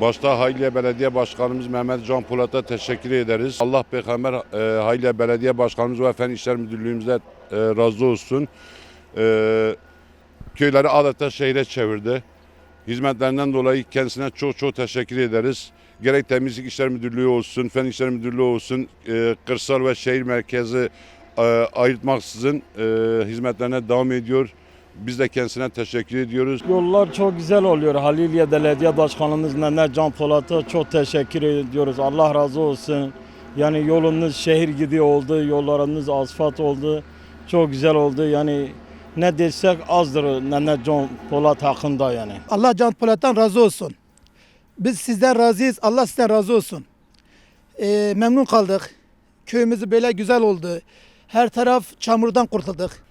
Başta Hayliye Belediye Başkanımız Mehmet Can Polat'a teşekkür ederiz. Allah Peygamber e, Hayliye Belediye Başkanımız ve Fen İşler Müdürlüğümüzde e, razı olsun. E, köyleri adeta şehre çevirdi. Hizmetlerinden dolayı kendisine çok çok teşekkür ederiz. Gerek Temizlik İşler Müdürlüğü olsun, Fen İşler Müdürlüğü olsun, e, kırsal ve şehir merkezi e, ayırtmaksızın e, hizmetlerine devam ediyor. Biz de kendisine teşekkür ediyoruz. Yollar çok güzel oluyor. Haliliye Belediye Başkanımız Mehmet Can Polat'a çok teşekkür ediyoruz. Allah razı olsun. Yani yolunuz şehir gibi oldu, yollarınız asfalt oldu. Çok güzel oldu. Yani ne desek azdır Mehmet Can Polat hakkında yani. Allah Can Polat'tan razı olsun. Biz sizden razıyız. Allah sizden razı olsun. Ee, memnun kaldık. Köyümüz böyle güzel oldu. Her taraf çamurdan kurtulduk.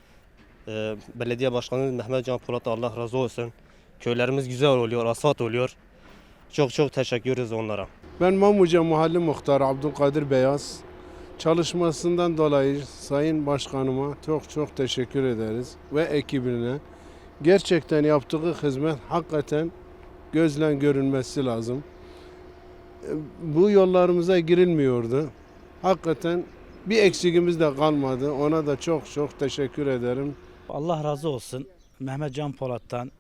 Ee, belediye başkanı Mehmet Can Polat Allah razı olsun. Köylerimiz güzel oluyor, asfalt oluyor. Çok çok teşekkür ederiz onlara. Ben Mamuca Mahalle Muhtarı Abdülkadir Beyaz. Çalışmasından dolayı Sayın Başkanıma çok çok teşekkür ederiz ve ekibine. Gerçekten yaptığı hizmet hakikaten gözle görünmesi lazım. E, Bu yollarımıza girilmiyordu. Hakikaten bir eksigimiz de kalmadı. Ona da çok çok teşekkür ederim. Allah razı olsun Mehmet Can Polat'tan.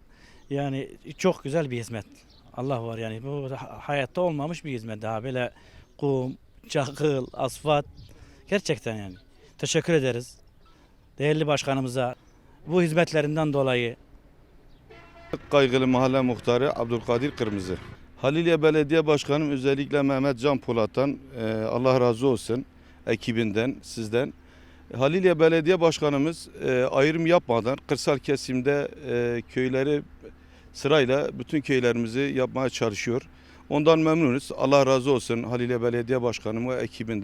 Yani çok güzel bir hizmet. Allah var yani bu hayatta olmamış bir hizmet daha böyle kum, çakıl, asfalt gerçekten yani. Teşekkür ederiz. Değerli başkanımıza bu hizmetlerinden dolayı Kaygılı Mahalle Muhtarı Abdülkadir Kırmızı. Haliliye Belediye Başkanım özellikle Mehmet Can Polat'tan e, Allah razı olsun ekibinden, sizden. Haliliye Belediye Başkanımız e, ayrım yapmadan kırsal kesimde e, köyleri sırayla bütün köylerimizi yapmaya çalışıyor. Ondan memnunuz. Allah razı olsun Haliliye Belediye Başkanım ve ekibinden.